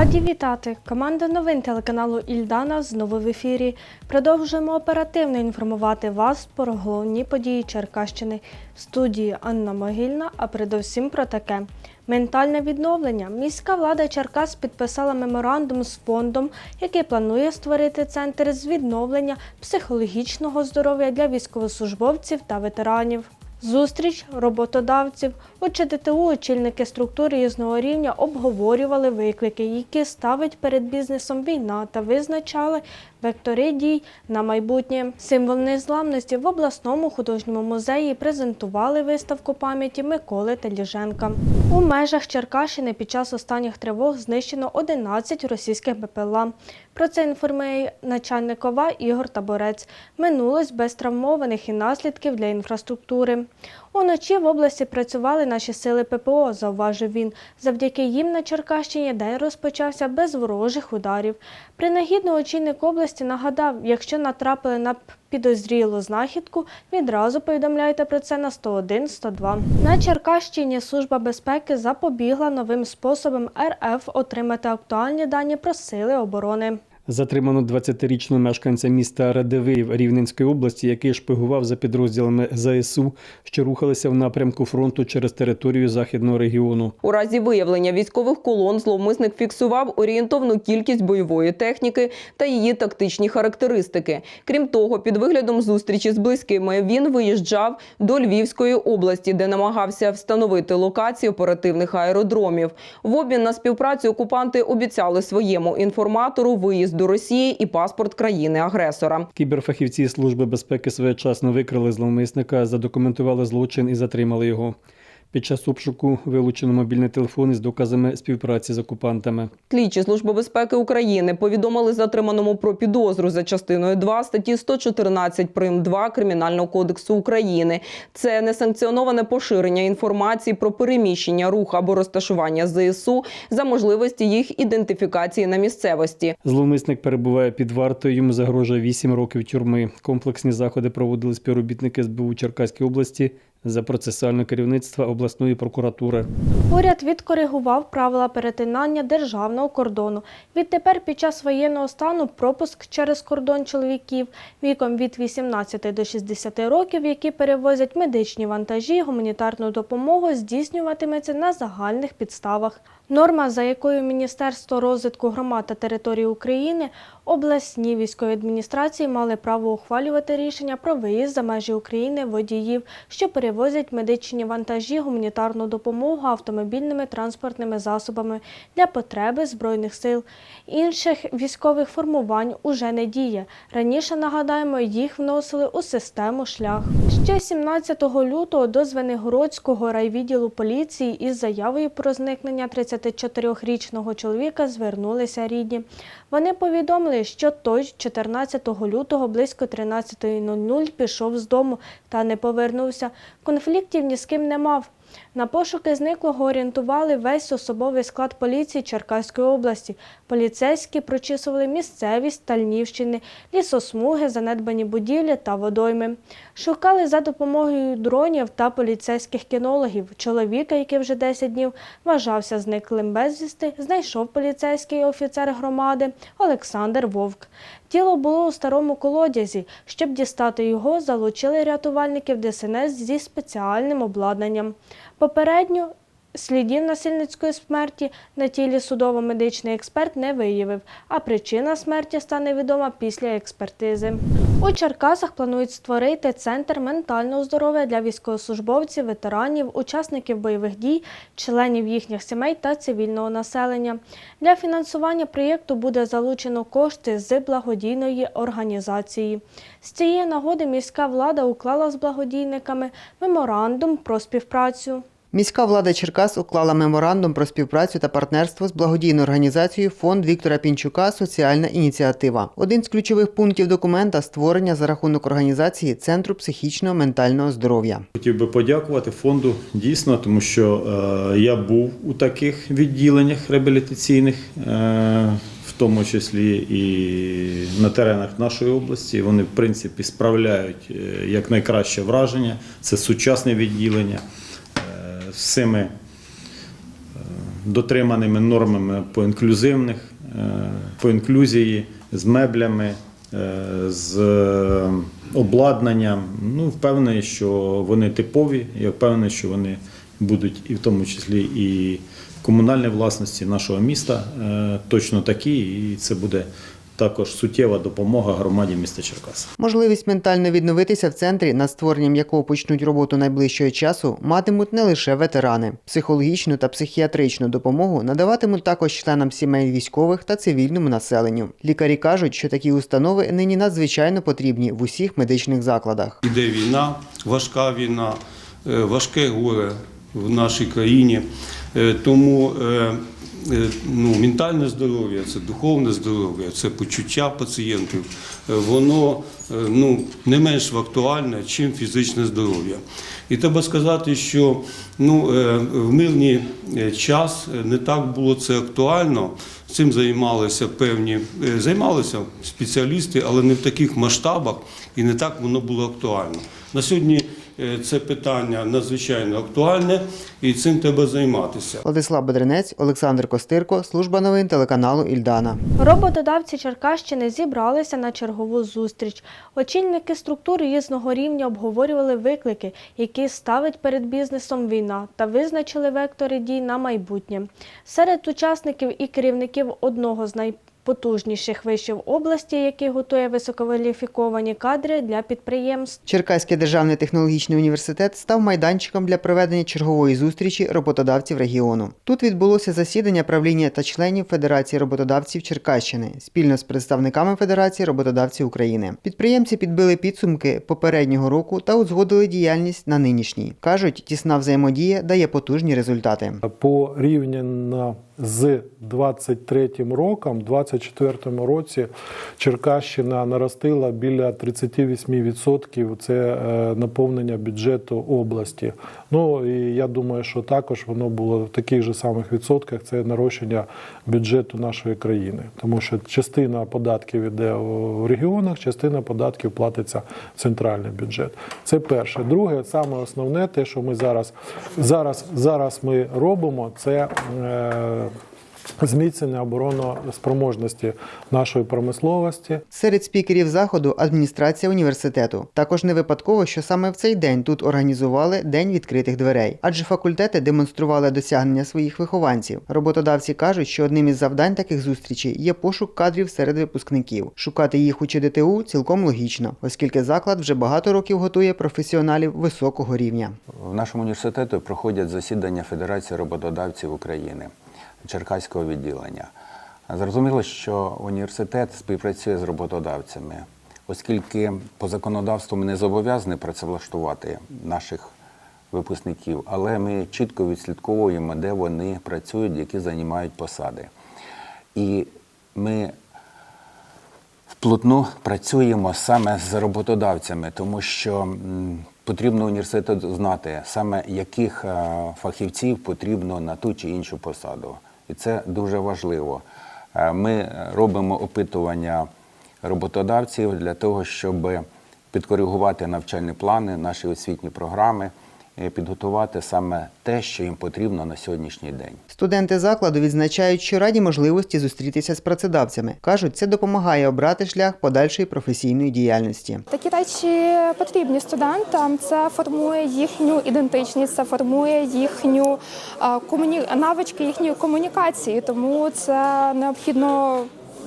Раді вітати! Команда новин телеканалу Ільдана знову в ефірі. Продовжуємо оперативно інформувати вас про головні події Черкащини. В студії Анна Могильна, а передусім про таке. Ментальне відновлення. Міська влада Черкас підписала меморандум з фондом, який планує створити центр з відновлення психологічного здоров'я для військовослужбовців та ветеранів. Зустріч роботодавців у ЧДТУ очільники структури різного рівня обговорювали виклики, які ставить перед бізнесом війна та визначали вектори дій на майбутнє. Символ незламності в обласному художньому музеї презентували виставку пам'яті Миколи Теліженка. У межах Черкащини під час останніх тривог знищено 11 російських БПЛА. Про це інформує начальник ОВА Ігор Таборець. Минулось без травмованих і наслідків для інфраструктури. Уночі в області працювали наші сили ППО, зауважив він. Завдяки їм на Черкащині день розпочався без ворожих ударів. Принагідно очільник області нагадав, якщо натрапили на підозрілу знахідку, відразу повідомляйте про це на 101-102. На Черкащині Служба безпеки запобігла новим способом РФ отримати актуальні дані про сили оборони. Затримано 20-річного мешканця міста Радивиїв Рівненської області, який шпигував за підрозділами ЗСУ, що рухалися в напрямку фронту через територію західного регіону. У разі виявлення військових колон зловмисник фіксував орієнтовну кількість бойової техніки та її тактичні характеристики. Крім того, під виглядом зустрічі з близькими він виїжджав до Львівської області, де намагався встановити локації оперативних аеродромів. В обмін на співпрацю окупанти обіцяли своєму інформатору виїзд до Росії і паспорт країни-агресора. Кіберфахівці Служби безпеки своєчасно викрили зловмисника, задокументували злочин і затримали його. Під час обшуку вилучено мобільний телефон із доказами співпраці з окупантами. Слідчі Служби безпеки України повідомили затриманому про підозру за частиною 2 статті 114 прим. 2 Кримінального кодексу України. Це несанкціоноване поширення інформації про переміщення, рух або розташування ЗСУ за можливості їх ідентифікації на місцевості. Зловмисник перебуває під вартою. Йому загрожує 8 років тюрми. Комплексні заходи проводили співробітники СБУ Черкаської області за процесуальне керівництва обласної прокуратури. Уряд відкоригував правила перетинання державного кордону. Відтепер під час воєнного стану пропуск через кордон чоловіків віком від 18 до 60 років, які перевозять медичні вантажі, гуманітарну допомогу, здійснюватиметься на загальних підставах. Норма, за якою Міністерство розвитку громад та територій України, обласні військові адміністрації мали право ухвалювати рішення про виїзд за межі України водіїв, що перевозять медичні вантажі, гуманітарну допомогу автомобільними транспортними засобами для потреби збройних сил. Інших військових формувань уже не діє. Раніше нагадаємо, їх вносили у систему шлях. Ще 17 лютого до Звенигородського райвідділу поліції із заявою про зникнення 34-річного чоловіка звернулися рідні. Вони повідомили, що той 14 лютого близько 13.00 пішов з дому та не повернувся. Конфліктів ні з ким не мав. На пошуки зниклого орієнтували весь особовий склад поліції Черкаської області. Поліцейські прочісували місцевість Тальнівщини, лісосмуги, занедбані будівлі та водойми. Шукали за допомогою дронів та поліцейських кінологів. Чоловіка, який вже 10 днів вважався зниклим безвісти, знайшов поліцейський офіцер громади Олександр Вовк. Тіло було у старому колодязі. Щоб дістати його, залучили рятувальників ДСНС зі спеціальним обладнанням. Попередньо слідів насильницької смерті на тілі судово-медичний експерт не виявив, а причина смерті стане відома після експертизи. У Черкасах планують створити центр ментального здоров'я для військовослужбовців, ветеранів, учасників бойових дій, членів їхніх сімей та цивільного населення. Для фінансування проєкту буде залучено кошти з благодійної організації. З цієї нагоди міська влада уклала з благодійниками меморандум про співпрацю. Міська влада Черкас уклала меморандум про співпрацю та партнерство з благодійною організацією Фонд Віктора Пінчука Соціальна ініціатива. Один з ключових пунктів документа створення за рахунок організації Центру психічного ментального здоров'я. Хотів би подякувати фонду дійсно, тому що е, я був у таких відділеннях реабілітаційних, е, в тому числі і на теренах нашої області. Вони, в принципі, справляють е, як найкраще враження. Це сучасне відділення з всіми е, дотриманими нормами по інклюзивних, е, по інклюзії, з меблями, е, з обладнанням. Ну, впевнений, що вони типові, я впевнений, що вони будуть і в тому числі і в комунальній власності нашого міста точно такі, і це буде також суттєва допомога громаді міста Черкас. Можливість ментально відновитися в центрі, над створенням якого почнуть роботу найближчого часу, матимуть не лише ветерани. Психологічну та психіатричну допомогу надаватимуть також членам сімей військових та цивільному населенню. Лікарі кажуть, що такі установи нині надзвичайно потрібні в усіх медичних закладах. Іде війна, важка війна, е, важке горе в нашій країні. Е, Тому е, ну, ментальне здоров'я, це духовне здоров'я, це почуття пацієнтів, е, воно е, ну, не менш актуальне, ніж фізичне здоров'я. І треба сказати, що ну, е, в мирний е, час е, не так було це актуально. Цим займалися певні е, займалися спеціалісти, але не в таких масштабах і не так воно було актуально. На сьогодні е, це питання надзвичайно актуальне і цим треба займатися. Владислав Бедренець, Олександр Костирко, служба новин телеканалу Ільдана. Роботодавці Черкащини зібралися на чергову зустріч. Очільники структур різного рівня обговорювали виклики, які ставить перед бізнесом війна, та визначили вектори дій на майбутнє. Серед учасників і керівників одного з найпотужніших вишів області, який готує висококваліфіковані кадри для підприємств. Черкаський державний технологічний університет став майданчиком для проведення чергової зустрічі роботодавців регіону. Тут відбулося засідання правління та членів Федерації роботодавців Черкащини спільно з представниками Федерації роботодавців України. Підприємці підбили підсумки попереднього року та узгодили діяльність на нинішній. кажуть, тісна взаємодія дає потужні результати. порівняно з 23 роком, 24 році Черкащина наростила біля 38% це е, наповнення бюджету області. Ну і я думаю, що також воно було в таких же самих відсотках. Це нарощення бюджету нашої країни, тому що частина податків іде в регіонах, частина податків платиться в центральний бюджет. Це перше. Друге, саме основне, те, що ми зараз зараз, зараз ми робимо, це. Зміцнення обороноспроможності нашої промисловості, Серед спікерів заходу адміністрація університету. Також не випадково, що саме в цей день тут організували День відкритих дверей, адже факультети демонстрували досягнення своїх вихованців. Роботодавці кажуть, що одним із завдань таких зустрічей є пошук кадрів серед випускників. Шукати їх у ЧДТУ цілком логічно, оскільки заклад вже багато років готує професіоналів високого рівня. В нашому університеті проходять засідання Федерації роботодавців України Черкаського відділення. Зрозуміло, що університет співпрацює з роботодавцями, оскільки по законодавству ми не зобов'язані працевлаштувати наших випускників, але ми чітко відслідковуємо, де вони працюють, які займають посади. І ми вплотну працюємо саме з роботодавцями, тому що потрібно університету знати саме яких е, фахівців потрібно на ту чи іншу посаду. І це дуже важливо. Е, Ми робимо опитування роботодавців для того, щоб підкоригувати навчальні плани, наші освітні програми, підготувати саме те, що їм потрібно на сьогоднішній день. Студенти закладу відзначають, що раді можливості зустрітися з працедавцями. кажуть, це допомагає обрати шлях подальшої професійної діяльності. Такі речі потрібні студентам. Це формує їхню ідентичність, це формує їхню комуні... навички їхньої комунікації. Тому це необхідно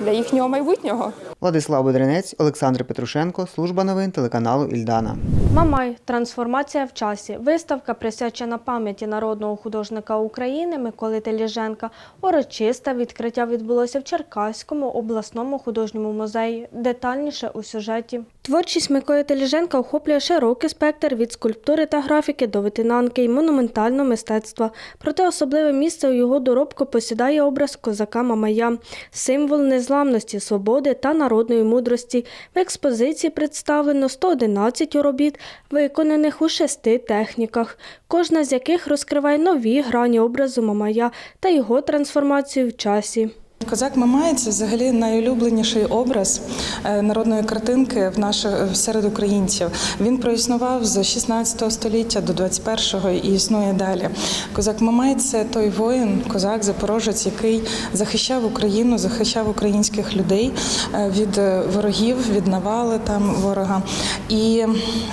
для їхнього майбутнього. Владислав Бедренець, Олександр Петрушенко, служба новин телеканалу Ільдана. Мамай трансформація в часі. Виставка присвячена пам'яті народного художника України Миколи Теліженка. Урочисте відкриття відбулося в Черкаському обласному художньому музеї. Детальніше у сюжеті. Творчість Миколи Теліженка охоплює широкий спектр від скульптури та графіки до витинанки і монументального мистецтва. Проте особливе місце у його доробку посідає образ козака Мамая, символ незламності, свободи та народної мудрості. В експозиції представлено 111 робіт, виконаних у шести техніках, кожна з яких розкриває нові грані образу Мамая та його трансформацію в часі. Козак Мамай це взагалі найулюбленіший образ е, народної картинки в наших серед українців. Він проіснував з 16 століття до 21-го і існує далі. Козак Мамай це той воїн, козак, запорожець, який захищав Україну, захищав українських людей е, від е, ворогів, від навали там ворога. І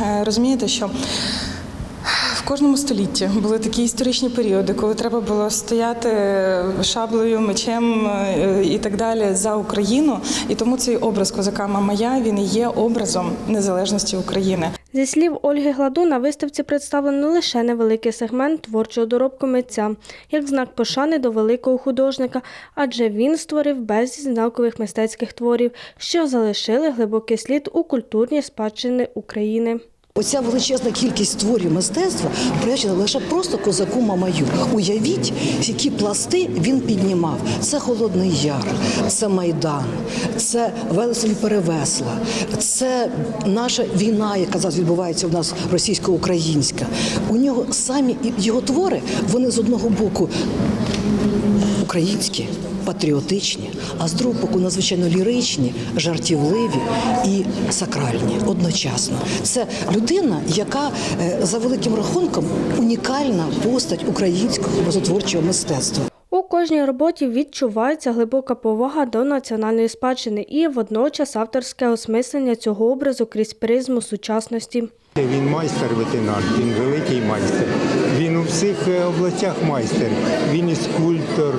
е, розумієте, що кожному столітті були такі історичні періоди, коли треба було стояти шаблею, мечем е, і так далі за Україну. І тому цей образ козака Мамая він є образом незалежності України. Зі слів Ольги Гладу, на виставці представлено лише невеликий сегмент творчого доробку митця, як знак пошани до великого художника, адже він створив безліч знакових мистецьких творів, що залишили глибокий слід у культурній спадщини України. Оця величезна кількість творів мистецтва причина лише просто козаку Мамаю. Уявіть, які пласти він піднімав. Це Холодний Яр, це Майдан, це Велеслі Перевесла, це наша війна, яка зараз відбувається у нас російсько-українська. У нього самі його твори, вони з одного боку українські, патріотичні, а з другого боку надзвичайно ліричні, жартівливі і сакральні одночасно. Це людина, яка е, за великим рахунком унікальна постать українського образотворчого мистецтва. У кожній роботі відчувається глибока повага до національної спадщини і водночас авторське осмислення цього образу крізь призму сучасності. Він майстер-ветеринар, він великий майстер. Всіх е, областях майстер. Він і скульптор.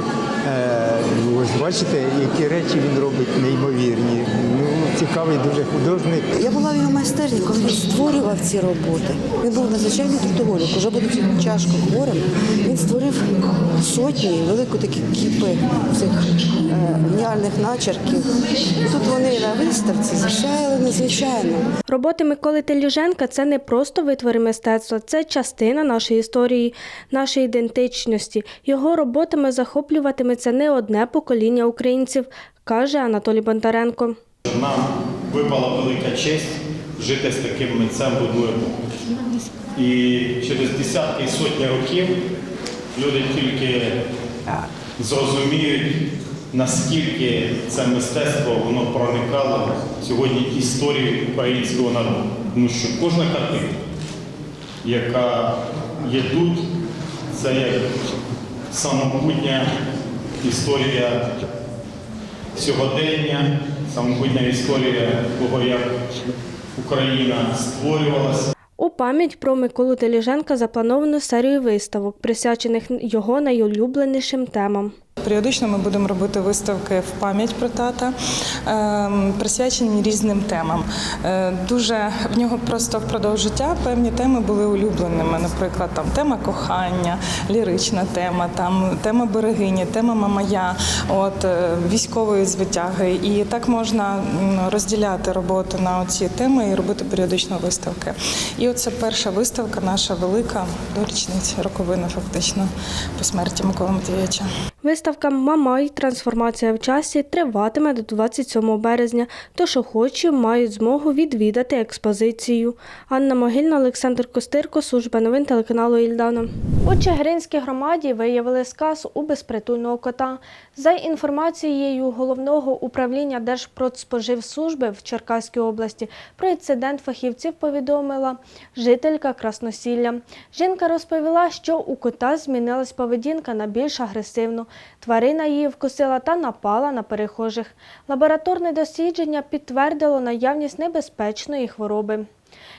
Е, Ось бачите, які речі він робить неймовірні. Цікавий дуже художник. Я була в його майстерні, коли він створював ці роботи. Він був надзвичайний трудоголік. Уже будучи тяжко хворим, він створив сотні, велику такі кіпи цих е, геніальних начерків. Тут вони на виставці засяяли надзвичайно. Роботи Миколи Теліженка це не просто витвори мистецтва, це частина нашої історії, нашої ідентичності. Його роботами захоплюватиметься не одне покоління українців, каже Анатолій Бондаренко. Нам випала велика честь жити з таким митцем в одну епоху. І через десятки і сотні років люди тільки зрозуміють, наскільки це мистецтво воно проникало сьогодні історію українського народу. Тому що кожна картина, яка є тут, це як самобутня історія сьогодення, самобутня історія того, як Україна створювалася. У пам'ять про Миколу Теліженка заплановано серію виставок, присвячених його найулюбленішим темам. Періодично ми будемо робити виставки в пам'ять про тата, ем, присвячені різним темам. Е, Дуже в нього просто впродовж життя певні теми були улюбленими. Наприклад, там тема кохання, лірична тема, там тема берегині, тема мамая, от е, військової звитяги. І так можна розділяти роботу на ці теми і робити періодично виставки. І оце перша виставка, наша велика до річниці роковина, фактично, по смерті Миколи Матвійовича. Виставка Мамай. Трансформація в часі триватиме до 27 березня, тож охочі мають змогу відвідати експозицію. Анна Могильна, Олександр Костирко, служба новин телеканалу Ільдана. У Чигиринській громаді виявили сказ у безпритульного кота. За інформацією головного управління Держпродспоживслужби в Черкаській області, про інцидент фахівців повідомила жителька Красносілля. Жінка розповіла, що у кота змінилась поведінка на більш агресивну. Тварина її вкусила та напала на перехожих. Лабораторне дослідження підтвердило наявність небезпечної хвороби.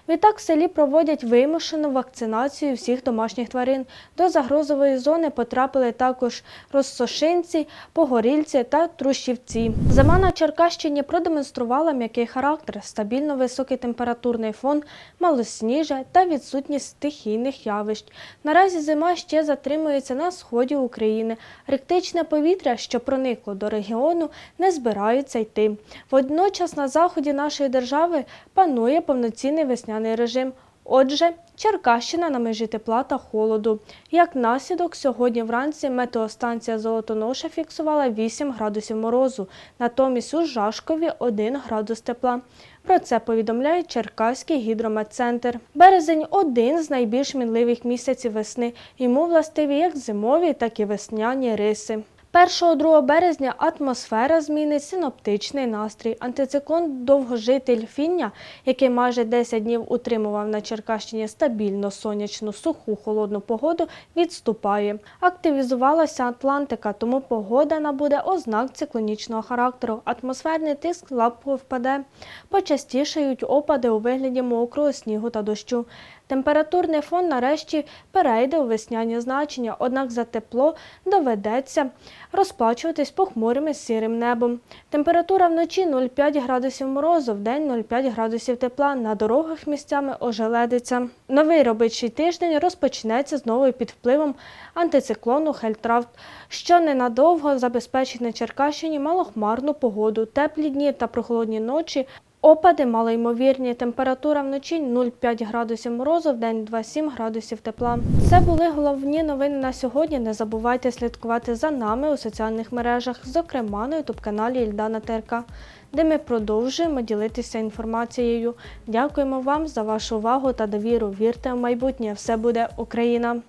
Відтак в селі проводять вимушену вакцинацію всіх домашніх тварин. До загрозової зони потрапили також розсошинці, погорільці та трущівці. Зима на Черкащині продемонструвала м'який характер, стабільно високий температурний фон, малосніжжя та відсутність стихійних явищ. Наразі зима ще затримується на сході України. Арктичне повітря, що проникло до регіону, не збираються йти. Водночас на заході нашої держави панує повноцінний весняний режим. Отже, Черкащина на межі тепла та холоду. Як наслідок, сьогодні вранці метеостанція Золотоноша фіксувала 8 градусів морозу, натомість у Жашкові 1 градус тепла. Про це повідомляє Черкаський гідрометцентр. Березень один з найбільш мінливих місяців весни. Йому властиві як зимові, так і весняні риси. 1-2 березня атмосфера змінить синоптичний настрій. Антициклон довгожитель Фіння, який майже 10 днів утримував на Черкащині стабільно сонячну, суху, холодну погоду, відступає. Активізувалася Атлантика, тому погода набуде ознак циклонічного характеру. Атмосферний тиск слабко впаде. Почастішають опади у вигляді мокрого снігу та дощу. Температурний фон нарешті перейде у весняні значення, однак за тепло доведеться розплачуватись похмурим і сірим небом. Температура вночі 0,5 градусів морозу, вдень 0,5 градусів тепла, на дорогах місцями ожеледиться. Новий робочий тиждень розпочнеться знову під впливом антициклону Хельтрафт, що ненадовго забезпечить на Черкащині малохмарну погоду, теплі дні та прохолодні ночі. Опади малоймовірні. Температура вночі 0,5 градусів морозу, вдень 2,7 градусів тепла. Це були головні новини на сьогодні. Не забувайте слідкувати за нами у соціальних мережах, зокрема на ютуб-каналі Ільдана ТРК, де ми продовжуємо ділитися інформацією. Дякуємо вам за вашу увагу та довіру. Вірте в майбутнє. Все буде Україна!